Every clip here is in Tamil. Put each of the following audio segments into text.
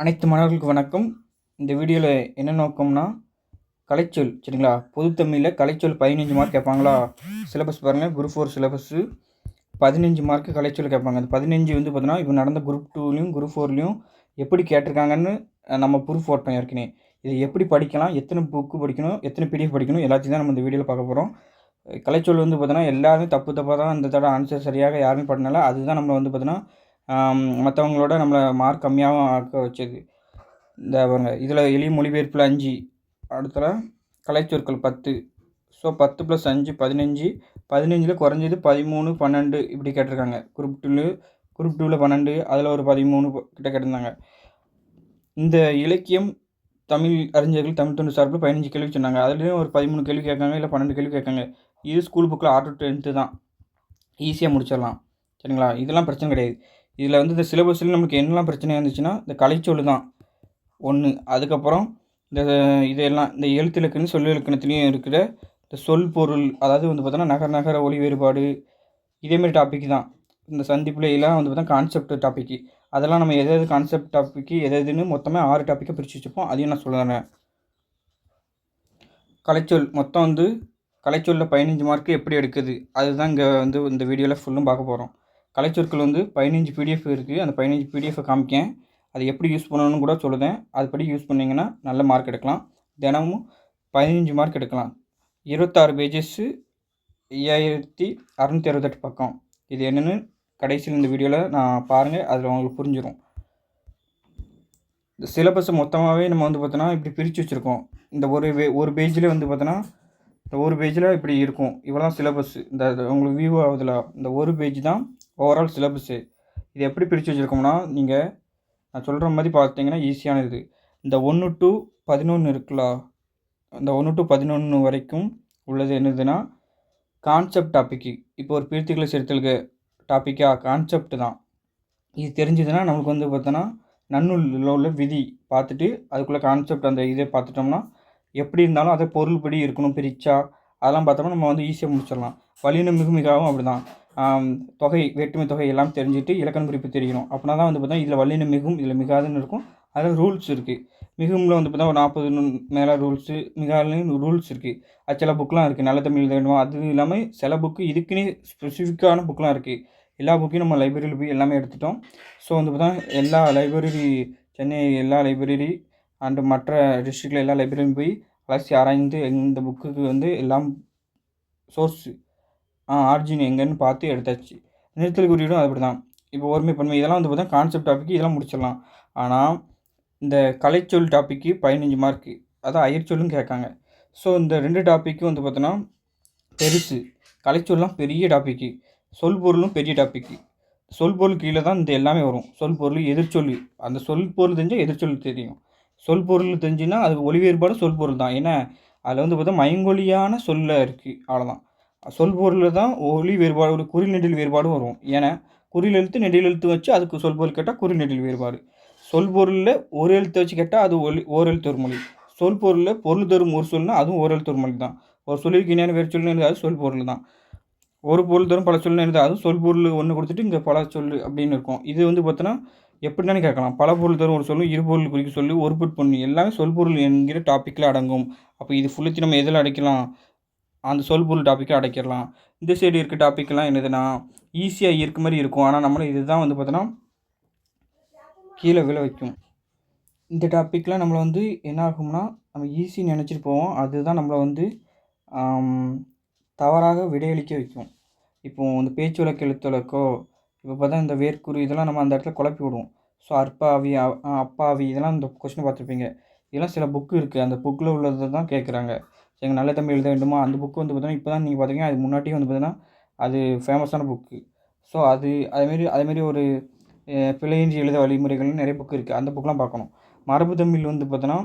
அனைத்து மாணவர்களுக்கு வணக்கம். இந்த வீடியோவில் என்ன நோக்கம்னா கலைச்சொல் சரிங்களா? பொதுத்தமிழில் கலைச்சொல் பதினஞ்சு மார்க் கேட்பாங்களா? சிலபஸ் பாருங்கள் குரூப் ஃபோர் சிலபஸ்ஸு பதினஞ்சு மார்க்கு கலைச்சொல் கேட்பாங்க. அந்த பதினஞ்சு வந்து பார்த்தீங்கன்னா இப்போ நடந்த குரூப் டூலையும் குரூப் ஃபோர்லேயும் எப்படி கேட்டிருக்காங்கன்னு நம்ம ப்ரூஃப் போட்டோம் ஏற்கனவே. இதை எப்படி படிக்கலாம் எத்தனை புக்கு படிக்கணும் எத்தனை பிடிஎஃப் படிக்கணும் எல்லாத்தையும் தான் நம்ம இந்த வீடியோவில் பார்க்க போகிறோம் கலைச்சொல் வந்து பார்த்தீங்கன்னா எல்லாருமே தப்பு தப்பாக தான் இந்த தடவை ஆன்சர் சரியாக யாருமே பண்ணல. அதுதான் நம்மளை வந்து பார்த்தீங்கன்னா மற்றவங்களோட நம்மளை மார்க் கம்மியாகவும் ஆக்க வச்சது. இந்த பாருங்க இதில் எளிய மொழிபெயர்ப்பில் அஞ்சு அடுத்தல கலைச்சொற்கள் பத்து. ஸோ பத்து ப்ளஸ் அஞ்சு பதினஞ்சு. பதினஞ்சில் குறைஞ்சது பதிமூணு பன்னெண்டு இப்படி கேட்டிருக்காங்க. குரூப் டூவில் குரூப் டூவில் பன்னெண்டு அதில் ஒரு பதிமூணு கிட்ட கேட்டிருந்தாங்க. இந்த இலக்கியம் தமிழ் அறிஞர்கள் தமிழ் தொண்டு சார்பில் பதினஞ்சு கேள்வி சொன்னாங்க. அதுலேயும் ஒரு பதிமூணு கேள்வி கேட்காங்க இல்லை பன்னெண்டு கேள்வி கேட்காங்க. இது ஸ்கூல் புக்கில் ஆர்டர் டென்த்து தான். ஈஸியாக முடிச்சிடலாம். சரிங்களா? இதெல்லாம் பிரச்சனை கிடையாது. இதில் வந்து இந்த சிலபஸில் நமக்கு என்னெல்லாம் பிரச்சனை இருந்துச்சுன்னா இந்த கலைச்சொல் தான். ஒன்று அதுக்கப்புறம் இந்த இதெல்லாம் இந்த எழுத்து இலக்கணம் சொல் இலக்கணத்துலேயும் இருக்கிற இந்த சொல் பொருள் அதாவது வந்து பார்த்தோன்னா நகர நகர ஒளி வேறுபாடு இதேமாரி டாபிக் தான். இந்த சந்திப்புலையெல்லாம் வந்து பார்த்தா கான்செப்ட் டாப்பிக்கு அதெல்லாம் நம்ம எது எது கான்செப்ட் டாப்பிக்கு எது எதுன்னு மொத்தமாக ஆறு டாப்பிக்கை பிரித்து வச்சுப்போம். அதையும் நான் சொல்லுறேன் கலைச்சொல் மொத்தம் வந்து கலைச்சொல்லில் பதினஞ்சு மார்க்கு எப்படி எடுக்குது? அதுதான் இங்கே வந்து இந்த வீடியோவில் ஃபுல்லும் பார்க்க போகிறோம் கலைச்சொற்கள் வந்து பதினஞ்சு பிடிஎஃப் இருக்குது அந்த பதினஞ்சு பிடிஎஃப்பை காமிக்கேன். அதை எப்படி யூஸ் பண்ணணும்னு கூட சொல்லுதேன். அதுபடி யூஸ் பண்ணிங்கன்னா நல்ல மார்க் எடுக்கலாம். தினமும் பதினஞ்சு மார்க் எடுக்கலாம். இருபத்தாறு பேஜஸ்ஸு ஐயாயிரத்தி அறநூற்றி அறுபத்தெட்டு பக்கம். இது என்னென்னு கடைசியில் இந்த வீடியோவில் நான் பாருங்கள் அதில் உங்களுக்கு புரிஞ்சிடும் இந்த சிலபஸை மொத்தமாகவே நம்ம வந்து பார்த்தோன்னா இப்படி பிரித்து வச்சுருக்கோம். இந்த ஒரு ஒரு பேஜில் வந்து பார்த்தோன்னா இந்த ஒரு பேஜில் இப்படி இருக்கும். இவ்வளோ தான் சிலபஸ் இந்த இது உங்களுக்கு வியூ ஆகுதுல. இந்த ஒரு பேஜ் தான் ஓவரால் சிலபஸ்ஸு இது எப்படி பிரித்து வச்சுருக்கோம்னா நீங்கள் நான் சொல்கிற மாதிரி பார்த்தீங்கன்னா ஈஸியானது இந்த ஒன்று டு பதினொன்று இருக்குல்ல. இந்த ஒன்று டு பதினொன்று வரைக்கும் உள்ளது என்னதுன்னா கான்செப்ட் டாப்பிக்கு இப்போ ஒரு பிரித்துக்களை சேர்த்தலுக்கு டாப்பிக்காக கான்செப்ட் தான். இது தெரிஞ்சதுன்னா நம்மளுக்கு வந்து பார்த்தோன்னா நன்னூலில் உள்ள விதி பார்த்துட்டு அதுக்குள்ளே கான்செப்ட் அந்த இதை பார்த்துட்டோம்னா எப்படி இருந்தாலும் அதை பொருள்படி இருக்கணும் பிரிச்சா அதெல்லாம் பார்த்தோம்னா நம்ம வந்து ஈஸியாக முடிச்சிடலாம். வலின மிகு மிகவும் அப்படி தான் தொகை வேற்றுமை தொகை எல்லாம் தெரிஞ்சுட்டு இலக்கண குறிப்பு தெரியணும். அப்படின்னா தான் வந்து பார்த்தா இதில் வல்லின மிகும் இதில் மிகாதுன்னு இருக்கும். அதில் ரூல்ஸ் இருக்குது மிகுமில் வந்து பார்த்தா ஒரு நாற்பது மேலே ரூல்ஸு மிகாலையும் ரூல்ஸ் இருக்குது அது சில புக்கெலாம் இருக்குது நல்ல தமிழ் வேணுமா? அது இல்லாமல் சில புக்கு இதுக்குன்னே ஸ்பெசிஃபிக்கான புக்கெலாம் இருக்குது எல்லா புக்கையும் நம்ம லைப்ரரியில் போய் எல்லாமே எடுத்துட்டோம். ஸோ வந்து பார்த்தா எல்லா லைப்ரரி சென்னை எல்லா லைப்ரரி அண்டு மற்ற டிஸ்ட்ரிக்டில் எல்லா லைப்ரரியும் போய் அலசி ஆராய்ந்து இந்த புக்குக்கு வந்து எல்லாம் சோர்ஸ் ஆ ஆர்ஜின் எங்கேன்னு பார்த்து எடுத்தாச்சு. நிறுத்தல் குறியீடும் அப்படி தான் இப்போ ஒருமை பன்மை இதெல்லாம் வந்து பார்த்தா கான்செப்ட் டாப்பிக்கு இதெல்லாம் முடிச்சிடலாம். ஆனால் இந்த கலைச்சொல் டாப்பிக்கு பதினஞ்சு மார்க்கு அதான் அயற்சொல்லும் கேட்காங்க. ஸோ இந்த ரெண்டு டாப்பிக்கும் வந்து பார்த்தோன்னா பெருசு. கலைச்சொல்லாம் பெரிய டாப்பிக்கு சொல் பொருளும் பெரிய டாப்பிக்கு சொல் பொருள் கீழே தான் இந்த எல்லாமே வரும். சொல் பொருள் எதிர்ச்சொல் அந்த சொல் பொருள் தெரிஞ்சால் எதிர்ச்சொல் தெரியும். சொல் பொருள் தெரிஞ்சுன்னா அது ஒளி வேறுபாடு சொல் பொருள் தான். ஏன்னா அதில் வந்து பார்த்தா மைங்கொலியான சொல்ல இருக்குது அவ்வளோதான் சொல்பொருளில் தான் ஒளி வேறுபாடு ஒரு குறில் நெடில் வேறுபாடும் வரும். ஏன்னா குறில் எழுத்து நெடில் எழுத்து வச்சு அதுக்கு சொல்பொருள் கேட்டால் குறிநெடில் வேறுபாடு. சொல்பொருளில் ஒரு எழுத்து வச்சு கேட்டால் அது ஒலி ஓர் எழுத்து ஒரு மொழி. சொல்பொருளில் பொருள் தரும் ஒரு சொல்னா அதுவும் ஒரு எழுத்து ஒரு மொழி தான். ஒரு சொல்லிற்கு இணையான வேறு சொல்லு அது சொல் பொருள் தான். ஒரு பொருள் தரும் பல சொல்லு எழுது அதுவும் சொல் பொருள் ஒன்று கொடுத்துட்டு இங்கே பல சொல் அப்படின்னு இருக்கும். இது வந்து பார்த்தோன்னா எப்படின்னு கேட்கலாம். பல பொருள் தரும் ஒரு சொல்லு இரு பொருள் குறிக்க சொல்லு ஒரு பொருள் பொண்ணு. எல்லாமே சொல் பொருள் என்கிற டாப்பிக்கில் அடங்கும். அப்போ இது ஃபுல்லுத்தி நம்ம எதில் அடைக்கலாம்? அந்த சொல்பொருள் டாப்பிக்கை அடைக்கிடலாம் இந்த சைடு இருக்க டாப்பிக்கெல்லாம் என்னதுன்னா ஈஸியாக இருக்க மாதிரி இருக்கும். ஆனால் நம்மள இதுதான் வந்து பார்த்தோன்னா கீழே விழ வைக்கும். இந்த டாப்பிக்கில் நம்மளை வந்து என்ன ஆகும்னா நம்ம ஈஸி நினச்சிட்டு போவோம். அதுதான் நம்மளை வந்து தவறாக விடையளிக்க வைக்கும். இப்போது இந்த பேச்சு வழக்கு எழுத்து வழக்கோ இப்போ பார்த்தா இந்த வேர்க்குரு இதெல்லாம் நம்ம அந்த இடத்துல குழப்பி விடுவோம். ஸோ அற்பாவி அப்பாவி இதெல்லாம் இந்த கொஸ்டின் பார்த்துருப்பீங்க. இதெல்லாம் சில புக்கு இருக்குது அந்த புக்கில் உள்ளதை தான் கேட்குறாங்க எங்கள் நல்ல தமிழ் எழுத வேண்டுமா? அந்த புக்கு வந்து பார்த்தீங்கன்னா இப்போ தான் நீங்கள் பார்த்தீங்கன்னா அது முன்னாடியே வந்து பார்த்தீங்கன்னா அது ஃபேமஸான புக்கு ஸோ அது அதேமாரி அதேமாரி ஒரு பிழையின்றி எழுத வழிமுறைகள்னு நிறைய புக்கு இருக்குது அந்த புக்கெலாம் பார்க்கணும். மரபு தமிழ் வந்து பார்த்தோன்னா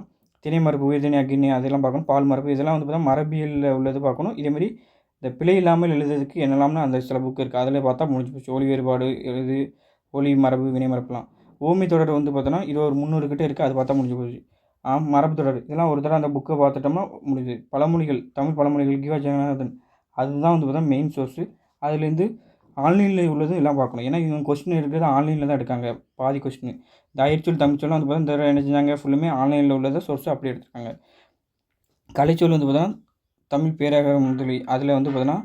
திணை மரபு உயர்திணை அக்னி அதெல்லாம் பார்க்கணும். பால் மரபு இதெல்லாம் வந்து பார்த்தா மரபியலில் உள்ளது பார்க்கணும். இதேமாரி இந்த பிழை இல்லாமல் எழுதுறதுக்கு என்னெல்லாம்னா அந்த சில புக்கு இருக்குது அதில் பார்த்தா முடிஞ்சு போச்சு. ஒளி வேறுபாடு எழுது ஒளி மரபு வினை மரபுலாம். ஓமி தொடர் வந்து பார்த்தோன்னா இது ஒரு முந்நூறு கிட்டே இருக்குது அது பார்த்தா முடிஞ்சு போச்சு. மரபு தொடர் இதெல்லாம் ஒரு தடவை அந்த புக்கை பார்த்துட்டோம்னா முடியுது பழமொழிகள் தமிழ் பழமொழிகள் கிவா ஜெகநாதன். அதுதான் வந்து பார்த்தா மெயின் சோர்ஸு அதுலேருந்து ஆன்லைனில் உள்ளது எல்லாம் பார்க்கணும். ஏன்னா இவங்க கொஸ்டின் இருக்கிறது ஆன்லைனில் தான் எடுக்காங்க. பாதி கொஸ்டின் இந்த அயற்சொல் தமிழ்ச்சொல்லாம் வந்து பார்த்தா இந்த என்ன செஞ்சாங்க? ஃபுல்லுமே ஆன்லைனில் உள்ளதை சோர்ஸை அப்படி எடுத்துருக்காங்க. கலைச்சொல் வந்து பார்த்தீங்கன்னா தமிழ் பேரகம் முதலி. அதில் வந்து பார்த்தோன்னா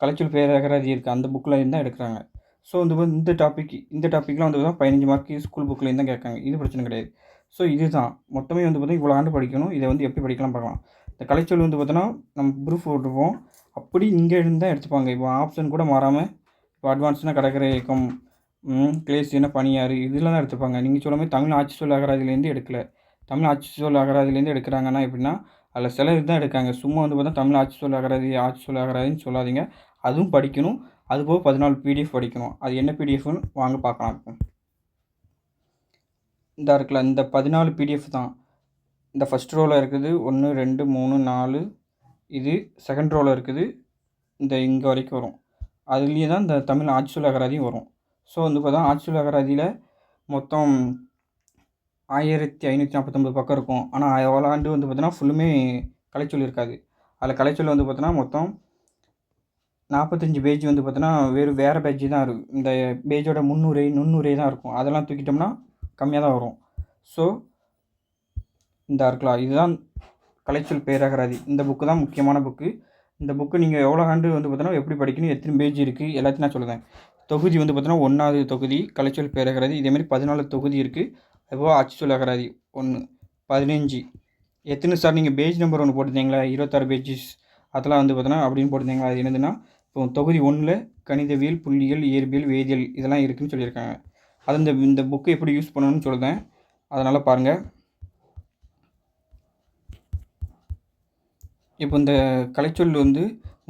கலைச்சொல் பேரகராதி இருக்குது அந்த புக்கில் இருந்தால் எடுக்கிறாங்க. ஸோ வந்து பாத்தீங்கன்னா இந்த டாபிக் இந்த டாப்பிக்லாம் வந்து பார்த்தீங்கன்னா பதினஞ்சு மார்க்கு ஸ்கூல் புக்கில் தான் கேட்காங்க. இது பிரச்சனை கிடையாது. ஸோ இதுதான். மொத்தமே வந்து பார்த்தீங்கன்னா இவ்வளோ ஆண்டு படிக்கணும். இதை வந்து எப்படி படிக்கலாம் பார்க்கலாம். இந்த கலைச்சொல் வந்து பார்த்தோன்னா நம்ம ப்ரூஃப் போட்டிருப்போம். அப்படி இங்கே இருந்தால் எடுத்துப்பாங்க. இப்போ ஆப்ஷன் கூட மாறாமல் இப்போ அட்வான்ஸ்னால் கடற்கரை இயக்கம் கிளேசியனா பனியாறு இதெல்லாம் தான் எடுத்துப்பாங்க. நீங்கள் சொல்ல மாதிரி தமிழ் ஆட்சி சொல் அகராதிலேருந்து எடுக்கல. தமிழ் ஆட்சி சொல் அகராதிலேருந்து எடுக்கிறாங்கன்னா எப்படின்னா அதில் சில இதுதான் எடுக்காங்க. சும்மா வந்து பார்த்தா தமிழ் ஆட்சி சொல் அகராதி ஆட்சி சொல் அகராதின்னு சொல்லாதீங்க. அதுவும் படிக்கணும். அதுபோக பதினாலு பிடிஎஃப் படிக்கணும். அது என்ன பிடிஎஃப்னு வாங்க பார்க்கலாம். இதாக இருக்குல்ல இந்த பதினாலு பிடிஎஃப் தான். இந்த ஃபஸ்ட் ரோவில் இருக்குது ஒன்று ரெண்டு மூணு நாலு. இது செகண்ட் ரோவில் இருக்குது. இந்த இங்கே வரைக்கும் வரும். அதுலேயே தான் இந்த தமிழ் ஆட்சியுள் அகராதியும் வரும். ஸோ வந்து பார்த்தா ஆட்சியுள் அகராதியில் மொத்தம் ஆயிரத்தி ஐநூற்றி நாற்பத்தொம்பது பக்கம் இருக்கும். ஆனால் எவ்வளோ ஆண்டு வந்து பார்த்தோன்னா ஃபுல்லுமே கலைச்சொல் இருக்காது. அதில் கலைச்சொல் வந்து பார்த்தோன்னா மொத்தம் நாற்பத்தஞ்சு பேஜ் வந்து பார்த்தோன்னா வேறு வேறு பேஜ் தான் இருக்கும். இந்த பேஜோட முந்நூறு நுண்ணுரை தான் இருக்கும். அதெல்லாம் தூக்கிட்டோம்னா கம்மியாக தான் வரும். ஸோ இந்த இருக்கலாம் இதுதான் கலைச்சொல் பேரகராதி. இந்த புக்கு தான் முக்கியமான புக்கு இந்த புக்கு நீங்கள் எவ்வளோ ஆண்டு வந்து பார்த்தோன்னா எப்படி படிக்கணும் எத்தனை பேஜ் இருக்குது எல்லாத்தையும் நான் சொல்லுவேன். தொகுதி வந்து பார்த்தோன்னா ஒன்றாவது தொகுதி கலைச்சொல் பேரகராதி. இதேமாதிரி பதினாலு தொகுதி இருக்குது அதுபோக ஆட்சி அகராதி ஒன்று பதினஞ்சு. எத்தனை சார் நீங்கள் பேஜ் நம்பர் ஒன்று போட்டிருந்தீங்களா? இருபத்தாறு பேஜஸ் அதெல்லாம் வந்து பார்த்தோன்னா அப்படின்னு போட்டிருந்தீங்களா? அது என்னதுன்னா இப்போ தொகுதி ஒன்றில் கணிதவியல் புள்ளியியல் இயற்பியல் வேதியியல் இதெல்லாம் இருக்குதுன்னு சொல்லியிருக்காங்க. அது இந்த இந்த புக்கு எப்படி யூஸ் பண்ணணும்னு சொல்லுதேன் அதனால் பாருங்கள் இப்போ இந்த கலைச்சொல் வந்து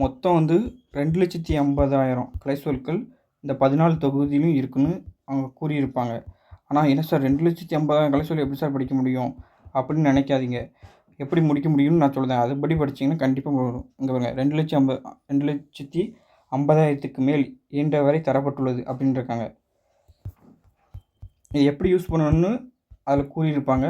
மொத்தம் வந்து ரெண்டு லட்சத்தி ஐம்பதாயிரம் கலைச்சொற்கள் இந்த பதினாலு தொகுதியிலும் இருக்குன்னு அவங்க கூறியிருப்பாங்க. ஆனால் என்ன சார் ரெண்டு லட்சத்தி ஐம்பதாயிரம் கலைச்சொல் எப்படி சார் படிக்க முடியும் அப்படின்னு நினைக்காதீங்க. எப்படி முடிக்க முடியும்னு நான் சொல்லுதேன் அதுபடி படிச்சிங்கன்னா கண்டிப்பாக வரும். இங்கே பாருங்க ரெண்டு லட்சம் ஐம்பது ரெண்டு லட்சத்தி ஐம்பதாயிரத்துக்கு மேல் இயன்ற வரை தரப்பட்டுள்ளது அப்படின்னு இருக்காங்க இது எப்படி யூஸ் பண்ணணும்னு அதில் கூறியிருப்பாங்க.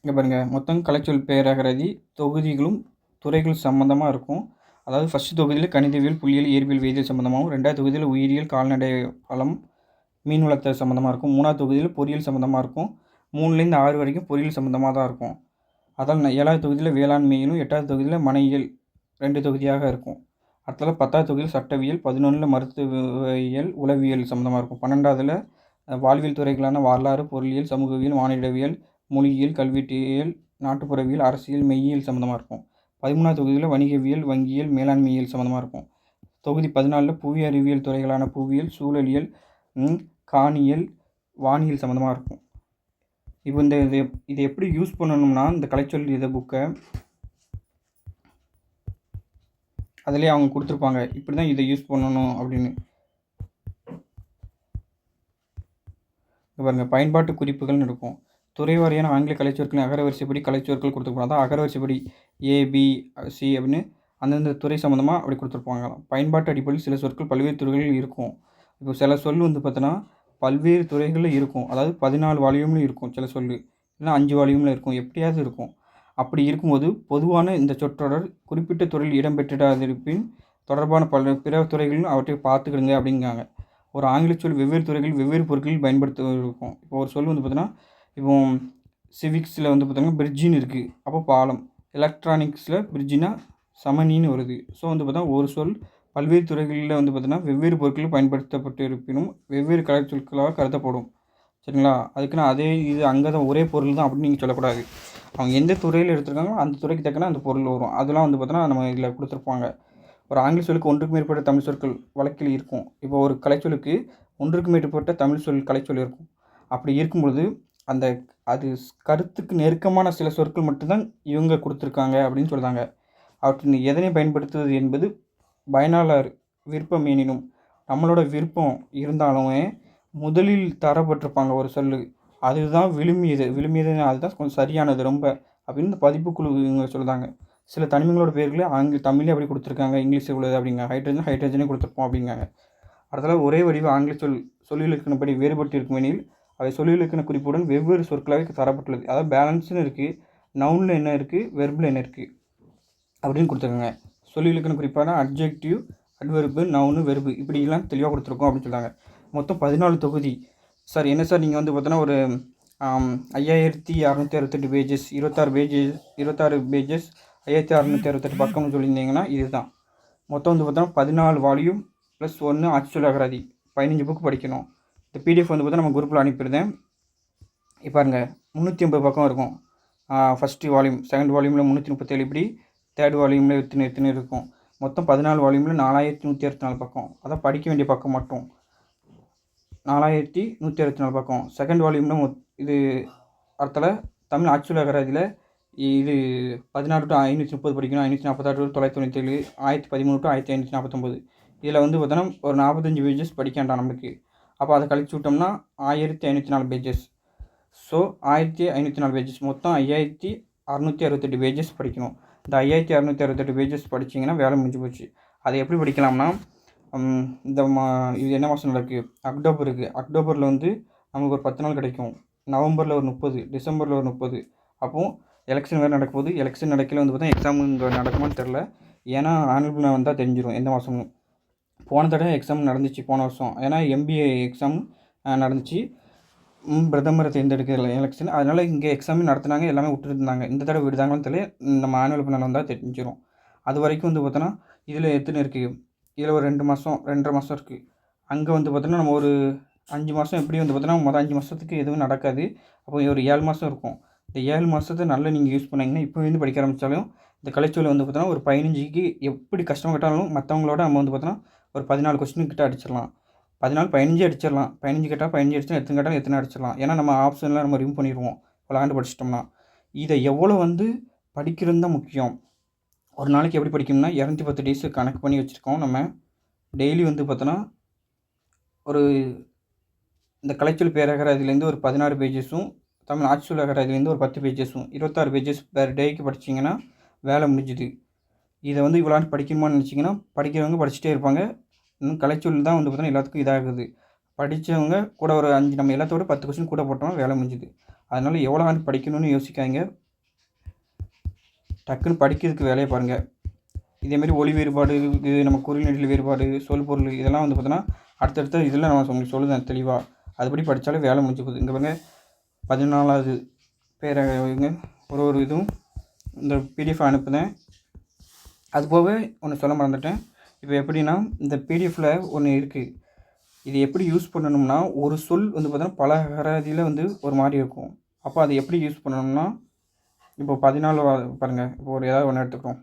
இங்கே பாருங்கள் மொத்தம் கலைச்சொல் பேரகரதி தொகுதிகளும் துறைகள் சம்மந்தமாக இருக்கும். அதாவது ஃபஸ்ட்டு தொகுதியில் கணிதவியல் புள்ளியியல் இயற்பியல் வேதியியல் சம்மந்தமாகவும் ரெண்டாவது தொகுதியில் உயிரியல் கால்நடை வளம் மீன் வளர்த்தல் சம்மந்தமாக இருக்கும். மூணாவது தொகுதியில் பொறியியல் சம்மந்தமாக இருக்கும். மூணுலேருந்து ஆறு வரைக்கும் பொறியியல் சம்மந்தமாக தான் இருக்கும். அதால் ஏழாவது தொகுதியில் வேளாண்மையிலும் எட்டாவது தொகுதியில் மனையியல் ரெண்டு தொகுதியாக இருக்கும். அடுத்ததில் பத்தாவது தொகுதியில் சட்டவியல் பதினொன்றில் மருத்துவவியல் உளவியல் சம்மந்தமாக இருக்கும். பன்னெண்டாவதில் வாழ்வியல் துறைகளான வரலாறு பொருளியல் சமூகவியல் வானிடவியல் மொழியியல் கல்வெட்டியல் நாட்டுப்புறவியல் அரசியல் மெய்யியல் சம்மந்தமாக இருக்கும். பதிமூணாவது தொகுதியில் வணிகவியல் வங்கியல் மேலாண்மையியல் சம்மந்தமாக இருக்கும். தொகுதி பதினாலில் புவி அறிவியல் துறைகளான புவியியல் சூழலியல் காணியல் வானியல் சம்மந்தமாக இருக்கும். இப்போ இந்த இது இதை எப்படி யூஸ் பண்ணணும்னா இந்த கலைச்சொல் இதை புக்கை அதிலே அவங்க கொடுத்துருப்பாங்க. இப்படி தான் இதை யூஸ் பண்ணணும் அப்படின்னு. பாருங்கள் பயன்பாட்டு குறிப்புகள்னு இருக்கும். துறை வாரியான ஆங்கில கலைச்சொற்கள் அகரவரிசைப்படி கலைச்சொற்கள் கொடுத்துருப்பாங்க அதான் அகரவரிசைப்படி ஏ பி சி அப்படின்னு அந்தந்த துறை சம்மந்தமாக அப்படி கொடுத்துருப்பாங்க பயன்பாட்டு அடிப்படையில் சில சொற்கள் பல்வேறு துறைகளில் இருக்கும். இப்போ சில சொல் வந்து பார்த்தோன்னா பல்வேறு துறைகளில் இருக்கும். அதாவது பதினாலு வால்யூமில் இருக்கும் சில சொல் இல்லைன்னா அஞ்சு வால்யூமில் இருக்கும். எப்படியாவது இருக்கும். அப்படி இருக்கும்போது பொதுவான இந்த சொற்றொடர் குறிப்பிட்ட துறையில் இடம்பெற்றிடாதிருப்பின் தொடர்பான பல பிற துறைகளிலும் அவற்றை பார்த்துக்கிடுங்க அப்படிங்கிறாங்க. ஒரு ஆங்கில சொல் வெவ்வேறு துறைகளில் வெவ்வேறு பொருட்களில் பயன்படுத்த இருக்கும் இப்போ ஒரு சொல் வந்து பார்த்தீங்கன்னா இப்போ சிவிக்ஸில் வந்து பார்த்தோம்னா பிரிட்ஜின்னு இருக்குது அப்போ பாலம். எலக்ட்ரானிக்ஸில் பிரிட்ஜினா சமனின்னு வருது. ஸோ வந்து பார்த்தா ஒரு சொல் பல்வேறு துறைகளில் வந்து பார்த்திங்கன்னா வெவ்வேறு பொருட்களில் பயன்படுத்தப்பட்டு இருப்பினும் வெவ்வேறு கலைச்சொற்களாக கருதப்படும். சரிங்களா? அதுக்குன்னு அதே இது அங்கே தான் ஒரே பொருள் தான் அப்படின்னு நீங்கள் சொல்லக்கூடாது. அவங்க எந்த துறையில் எடுத்திருக்காங்களோ அந்த துறைக்கு தக்கன அந்த பொருள் வரும். அதெல்லாம் வந்து பார்த்தோன்னா நம்ம இதில் கொடுத்துருப்பாங்க. ஒரு ஆங்கில சொல்லுக்கு ஒன்றுக்கு மேற்பட்ட தமிழ் சொற்கள் வழக்கில் இருக்கும். இப்போ ஒரு கலைச்சொலுக்கு ஒன்றுக்கு மேற்பட்ட தமிழ் சொல் கலைச்சொல் இருக்கும். அப்படி இருக்கும்பொழுது அந்த அது கருத்துக்கு நெருக்கமான சில சொற்கள் மட்டும்தான் இவங்க கொடுத்துருக்காங்க அப்படின்னு சொல்கிறாங்க அவற்றின் எதனை பயன்படுத்துவது என்பது பயனாளர் விருப்பம் எனினும் நம்மளோட விருப்பம் இருந்தாலுமே முதலில் தரப்பட்டிருப்பாங்க ஒரு சொல்லு. அதுதான் விழுமியது விழுமியது அதுதான் கொஞ்சம் சரியானது. ரொம்ப அப்படின்னு இந்த பதிப்புக்குழு இவங்க சொல்கிறாங்க சில தனிமங்களோட பேர்களை ஆங்கில தமிழ்லேயே அப்படி கொடுத்துருக்காங்க. இங்கிலீஷில் உள்ளது அப்படிங்க. ஹைட்ரஜன் ஹைட்ரஜனே கொடுத்துருப்போம் அப்படிங்காங்க. அடுத்தது ஒரே வடிவ ஆங்கில சொல் சொல்லிலக்கணப்படி வேறுபட்டு இருக்கும் எனில் அவை சொல்லிலக்கண குறிப்புடன் வெவ்வேறு சொற்களாகவே தரப்பட்டுள்ளது. அதாவது பேலன்ஸ்னு இருக்குது நவுனில் என்ன இருக்குது வெர்பில் என்ன இருக்குது அப்படின்னு கொடுத்துருக்காங்க. சொல்லிலக்கண குறிப்பான அப்ஜெக்டிவ் அட்வெர்பு நவுனு வெர்பு இப்படிலாம் தெளிவாக கொடுத்துருக்கோம் அப்படின்னு சொல்கிறாங்க மொத்தம் பதினாலு தொகுதி. சார் என்ன சார் நீங்கள் வந்து பார்த்தோன்னா ஒரு ஐயாயிரத்தி அறநூற்றி அறுபத்தெட்டு பேஜஸ் இருபத்தாறு பேஜஸ் இருபத்தாறு பேஜஸ் ஐயாயிரத்தி அறநூற்றி அறுபத்தெட்டு பக்கம்னு சொல்லியிருந்தீங்கன்னா இதுதான். மொத்தம் வந்து பார்த்தோன்னா பதினாலு வால்யூம் ப்ளஸ் ஒன்று ஆச்சுவல் அகராதி பதினஞ்சு புக் படிக்கணும். இந்த பிடிஎஃப் வந்து பார்த்தா நம்ம குரூப்பில் அனுப்பியிருந்தேன் இப்போ பாருங்க முந்நூற்றி ஐம்பது பக்கம் இருக்கும். ஃபஸ்ட்டு வால்யூம் செகண்ட் வால்யூமில் முந்நூற்றி முப்பத்தேழு இப்படி தேர்ட் வால்யூமில் எத்தனை எத்தனை இருக்கும். மொத்தம் பதினாலு வால்யூமில் நாலாயிரத்தி நூற்றி அறுபத்தி நாலு பக்கம். அதான் படிக்க வேண்டிய பக்கம் மட்டும். நாலாயிரத்தி நூற்றி அறுபத்தி நாலு பக்கம். செகண்ட் வால்யூம்னு இது அர்த்தத்தில் தமிழ் ஆக்சுவல் அகராதியில் இது பதினாறு டு ஐநூற்றி முப்பது படிக்கணும். ஐநூற்றி நாற்பத்தாறு டு தொள்ளாயிரத்தி தொண்ணூற்றேழு ஆயிரத்தி பதிமூணு டு ஆயிரத்தி ஐநூற்றி நாற்பத்தொம்பது இதில் வந்து பார்த்தோன்னா ஒரு நாற்பத்தஞ்சு பேஜஸ் படிக்க வேண்டாம் நம்மளுக்கு. அப்போ அதை கழிச்சு விட்டோம்னா ஆயிரத்தி ஐநூற்றி நாலு பேஜஸ் ஸோ ஆயிரத்தி ஐநூற்றி நாலு பேஜஸ் மொத்தம் ஐயாயிரத்தி அறநூற்றி அறுபத்தெட்டு பேஜஸ் படிக்கணும். இந்த ஐயாயிரத்தி அறநூற்றி அறுபத்தெட்டு பேஜஸ் படிச்சிங்கன்னா வேலை முடிஞ்சு போச்சு. அதை எப்படி படிக்கலாம்னா இந்த மா இது என்ன மாதம் நடக்கு? அக்டோபர் இருக்குது அக்டோபரில் வந்து நமக்கு ஒரு பத்து நாள் கிடைக்கும். நவம்பரில் ஒரு முப்பது டிசம்பரில் ஒரு முப்பது. அப்போது எலெக்ஷன் வேறு நடக்கும் போது எலெக்ஷன் நடக்கல வந்து பார்த்தா எக்ஸாம் இங்கே நடக்குமான்னு தெரில ஏன்னா ஆனுவல் வந்தால் தெரிஞ்சிடும் எந்த மாதமும் போன தடவை எக்ஸாம் நடந்துச்சு போன வருஷம். ஏன்னா எம்பிஏ எக்ஸாம் நடந்துச்சு. பிரதமரை தேர்ந்தெடுக்கிற எலெக்ஷன் அதனால் இங்கே எக்ஸாமே நடத்துனாங்க எல்லாமே விட்டுருந்தாங்க. இந்த தடவை விடுதாங்கன்னு தெரியல. நம்ம ஆனுவல் பிளான் வந்தால் தெரிஞ்சிடும் அது வரைக்கும் வந்து பார்த்தோன்னா இதில் எத்தனை இருக்குது இதில் ஒரு ரெண்டு மாதம் ரெண்டரை மாதம் இருக்குது அங்கே வந்து பார்த்தோன்னா நம்ம ஒரு அஞ்சு மாதம் எப்படி வந்து பார்த்தோன்னா மொதல் அஞ்சு மாதத்துக்கு எதுவும் நடக்காது. அப்போ ஒரு ஏழு மாதம் இருக்கும். இந்த ஏழு மாதத்தை நல்லா நீங்கள் யூஸ் பண்ணிங்கன்னா இப்போ வந்து படிக்க ஆரம்பித்தாலும் இந்த கலைச்சூழல் வந்து பார்த்தோன்னா ஒரு பதினஞ்சுக்கு எப்படி கஷ்டம் கேட்டாலும் மற்றவங்களோட நம்ம வந்து பார்த்தோன்னா ஒரு பதினாலு கொஸ்டின் கிட்ட அடிச்சிடலாம். பதினாலு பதினஞ்சு அடிச்சிடலாம். பதினஞ்சு கேட்டால் பதினஞ்சு அடிச்சா எத்தனை கேட்டாலும் எத்தனை அடிச்சிடலாம். ஏன்னா நம்ம ஆப்ஷன்லாம் நம்ம ரிமூவ் பண்ணிடுவோம். விளாண்டு படிச்சிட்டோம்னா. இதை எவ்வளோ வந்து படிக்கிறது தான் முக்கியம். ஒரு நாளைக்கு எப்படி படிக்கணும்னா இரநூத்தி பத்து டேஸு கணக்கு பண்ணி வச்சுருக்கோம். நம்ம டெய்லி வந்து பார்த்தோன்னா ஒரு இந்த கலைச்சொல் பேரகராதிலேருந்து ஒரு பதினாறு பேஜஸும் தமிழ் ஆட்சியல் அகராதிலேருந்து ஒரு பத்து பேஜஸும் இருபத்தாறு பேஜஸ் பெர் டேக்கு படிச்சிங்கன்னா வேலை முடிஞ்சுது. இதை வந்து இவ்வளோ படிக்கணுமான்னு நினச்சிங்கன்னா படிக்கிறவங்க படிச்சுட்டே இருப்பாங்க. இன்னும் கலைச்சொல் தான் வந்து பார்த்தோன்னா எல்லாத்துக்கும் இதாகுது. படித்தவங்க கூட ஒரு அஞ்சு நம்ம எல்லாத்தோட பத்து கொஸ்டின் கூட போட்டோம்னா வேலை முடிஞ்சுது. அதனால் எவ்வளோ ஆண்டு படிக்கணும்னு யோசிக்காங்க டக்குன்னு படிக்கிறதுக்கு வேலையை பாருங்கள் இதேமாரி ஒளி வேறுபாடு இது நம்ம குறில் வேறுபாடு சொல் பொருள் இதெல்லாம் வந்து பார்த்தோன்னா அடுத்தடுத்த இதில் நான் உங்களுக்கு சொல்லுதேன் தெளிவாக அதுபடி படித்தாலே வேலை முடிஞ்சு போகுது. இங்கே பாருங்க பதினாலாவது பேர ஒரு ஒரு இதுவும் இந்த பிடிஎஃப் அனுப்புனேன். அது போக ஒன்று சொல்ல மறந்துட்டேன். இப்போ எப்படின்னா இந்த பிடிஎஃப்பில் ஒன்று இருக்குது இது எப்படி யூஸ் பண்ணணும்னா ஒரு சொல் வந்து பார்த்தோன்னா பல அகராதியில் வந்து ஒரு மாதிரி இருக்கும். அப்போ அதை எப்படி யூஸ் பண்ணணும்னா இப்போ பதினாலு பாருங்கள் பாருங்க. இப்போ ஒரு ஏதாவது ஒன்று எடுத்துக்கிறோம்.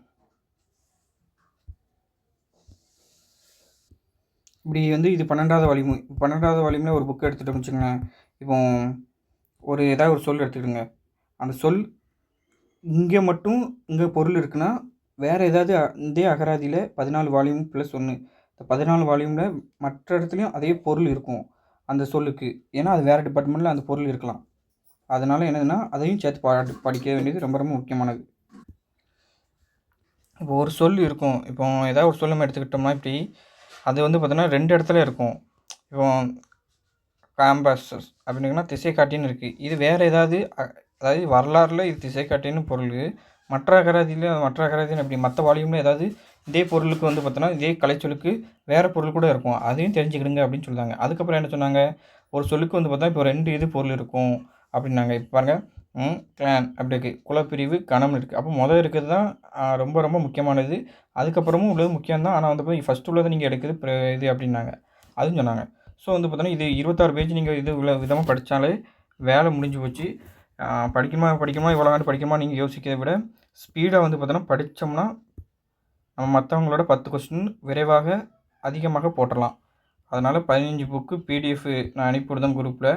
இப்படி வந்து இது பன்னெண்டாவது வால்யூம் பன்னெண்டாவது வால்யூமில் ஒரு புக் எடுத்துகிட்டோம்னு வச்சுக்கோங்களேன். இப்போ ஒரு ஏதாவது ஒரு சொல் எடுத்துக்கிடுங்க. அந்த சொல் இங்கே மட்டும் இங்கே பொருள் இருக்குன்னா வேறு ஏதாவது இதே அகராதியில் பதினாலு வால்யூம் ப்ளஸ் ஒன்று இந்த பதினாலு வால்யூமில் மற்ற இடத்துலையும் அதே பொருள் இருக்கும் அந்த சொல்லுக்கு. ஏன்னா அது வேறு டிபார்ட்மெண்ட்டில் அந்த பொருள் இருக்கலாம். அதனால் என்னதுன்னா அதையும் சேர்த்து பா படிக்க வேண்டியது ரொம்ப ரொம்ப முக்கியமானது. இப்போ ஒரு சொல் இருக்கும். இப்போ ஏதாவது ஒரு சொல் நம்ம எடுத்துக்கிட்டோம்னா இப்படி அது வந்து பார்த்தோன்னா ரெண்டு இடத்துல இருக்கும். இப்போ காம்பஸ் அப்படின்னா திசை காட்டின்னு இருக்குது இது வேறு ஏதாவது அதாவது வரலாறுல இது திசை காட்டின்னு பொருள். மற்ற அகராதியில் மற்ற அகராதியில் அப்படி மற்ற வால்யூமில் ஏதாவது இதே பொருளுக்கு வந்து பார்த்தோன்னா இதே கலைச்சொலுக்கு வேறு பொருள் கூட இருக்கும். அதையும் தெரிஞ்சுக்கிடுங்க அப்படின்னு சொல்லுவாங்க அதுக்கப்புறம் என்ன சொன்னாங்க? ஒரு சொல்லுக்கு வந்து பார்த்தா இப்போ ரெண்டு இது பொருள் இருக்கும். அப்படின்னாங்க இப்போ பாருங்கள் கிளான் அப்படி இருக்குது குலப்பிரிவு கணம்னு இருக்குது அப்போ முதல் இருக்கிறது தான் ரொம்ப ரொம்ப முக்கியமானது. அதுக்கப்புறமும் உள்ளது முக்கியம் தான். ஆனால் வந்து ஃபஸ்ட் உள்ளதை நீங்கள் எடுக்கிறது இது அப்படின்னாங்க. அதுவும் சொன்னாங்க. ஸோ வந்து பார்த்தோன்னா இது இருபத்தாறு பேஜ் நீங்கள் இது உள்ள விதமாக படித்தாலே வேலை முடிஞ்சு போச்சு. ஆ, படிக்கணுமா படிக்கணுமா இவ்வளோ நாள் படிக்கணுமா நீங்கள் யோசிக்கிறதை விட ஸ்பீடாக வந்து பார்த்தோன்னா படித்தோம்னா நம்ம மற்றவங்களோட பத்து கொஸ்டின் விரைவாக அதிகமாக போட்டுடலாம் அதனால் பதினஞ்சு புக்கு பிடிஎஃப் நான் அனுப்பிவிடுதேன் குரூப்பில்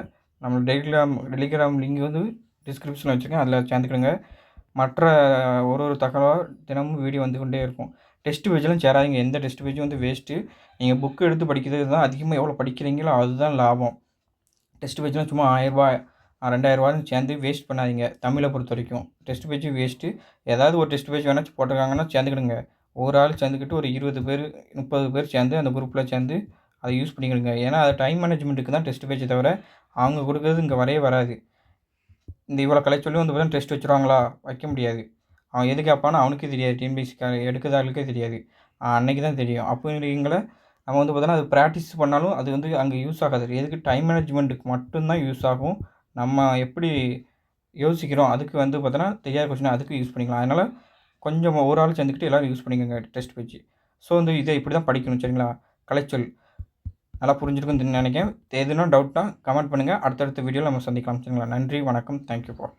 நம்ம டெலிகிராம் டெலிகிராம் லிங்க் வந்து டிஸ்கிரிப்ஷனில் வச்சுருக்கேன். அதில் சேர்ந்துக்கிடுங்க. மற்ற ஒரு ஒரு தகவலாக தினமும் வீடியோ வந்து கொண்டே இருக்கும். டெஸ்ட் பேஜெலாம் சேராதீங்க. எந்த டெஸ்ட் பேஜும் வந்து வேஸ்ட்டு நீங்கள் புக்கு எடுத்து படிக்கிறது தான் அதிகமாக எவ்வளோ படிக்கிறீங்களோ அதுதான் லாபம். டெஸ்ட் பேஜ்லாம் சும்மா ஆயிரரூபா ரெண்டாயிரரூபான்னு சேர்ந்து வேஸ்ட் பண்ணாதீங்க. தமிழை பொறுத்த வரைக்கும். டெஸ்ட் பேஜ் வேஸ்ட்டு ஏதாவது ஒரு டெஸ்ட் பேஜ் வேணாச்சும் போட்டிருக்காங்கன்னா சேர்ந்துக்கிடுங்க. ஒரு ஆள் சேர்ந்துக்கிட்டு ஒரு இருபது பேர் முப்பது பேர் சேர்ந்து அந்த குரூப்பில் சேர்ந்து அதை யூஸ் பண்ணிக்கிடுங்க ஏன்னா அது டைம் மேனேஜ்மெண்ட்டுக்கு தான் டெஸ்ட் பேஜை தவிர அவங்க கொடுக்குறது இங்கே வரவே வராது. இந்த இவ்வளோ கலை சொல்லி வந்து பார்த்தா டெஸ்ட் வச்சுருவாங்களா? வைக்க முடியாது. அவன் எது கேட்பான்னு அவனுக்கே தெரியாது. டிஎன்பிஎஸ்சி எடுக்கிறதாளுக்கே தெரியாது. அன்னைக்கு தான் தெரியும். அப்போ நம்ம வந்து பார்த்தோன்னா அது ப்ராக்டிஸ் பண்ணாலும் அது வந்து அங்கே யூஸ் ஆகாது. எதுக்கு டைம் மேனேஜ்மெண்ட்டுக்கு மட்டும்தான் யூஸ் ஆகும். நம்ம எப்படி யோசிக்கிறோம் அதுக்கு வந்து பார்த்தோன்னா தெரியாத கொஸ்டின் அதுக்கு யூஸ் பண்ணிக்கலாம். அதனால் கொஞ்சம் ஒரு ஆள் சேர்ந்துக்கிட்டு எல்லோரும் யூஸ் பண்ணிக்கோங்க டெஸ்ட் பேச்சு. ஸோ வந்து இதை இப்படி தான் படிக்கணும் சரிங்களா? கலைச்சொல். நல்லா புரிஞ்சிருக்குன்னு நினைக்கிறேன். எதுனா டவுட்னா கமெண்ட் பண்ணுங்கள் அடுத்தடுத்த வீடியோவில் நம்ம சந்திக்கலாம். சரிங்களா? நன்றி வணக்கம். Thank you for